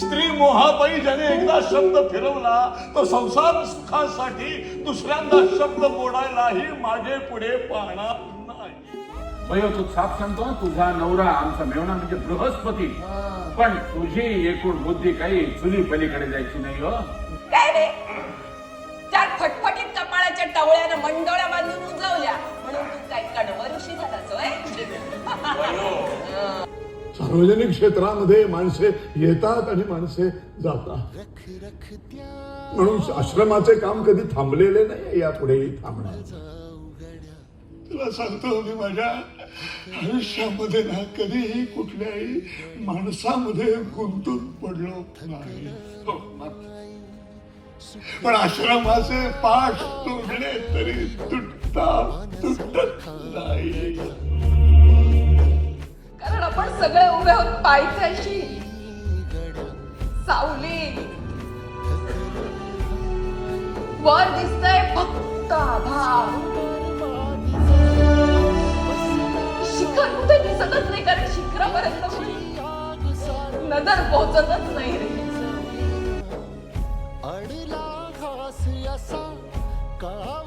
स्त्री मोहापायी ज्याने एकदा शब्द फिरवला तो संसार सुखासाठी दुसऱ्यांदा शब्द मोडायलाही मागे पुढे पाहणार नाही. भयो तू साफ सांगतो तुझा नवरा आमचा मेवणा म्हणजे बृहस्पती. पण तुझी एकूण बुद्धी काही चुली पलीकडे जायची नाही हो. काय रे? चार फटफटीत कपाळाच्या टवळ्यानं मंडोळ्या बांधून सार्वजनिक क्षेत्रामध्ये माणसे येतात आणि माणसे जातात. म्हणून आश्रमाचे काम कधी थांबलेले नाही यापुढेही थांबणार. तुला सांगतो मी माझ्या आयुष्यामध्ये ना कधीही कुठल्याही माणसामध्ये गुंतून पडलो नाही. हो, पण आश्रमाचे पाठ तुटले तरी तुटता तुटत नाही. सगळे उभे आहोत पायथ्याशी सावली. वर दिसतंय फक्त आभार शिखर कुठे दिसतच नाही कारण शिखरापर्यंत कुठे नजर पोहोचतच नाही रे. अडला घास असा का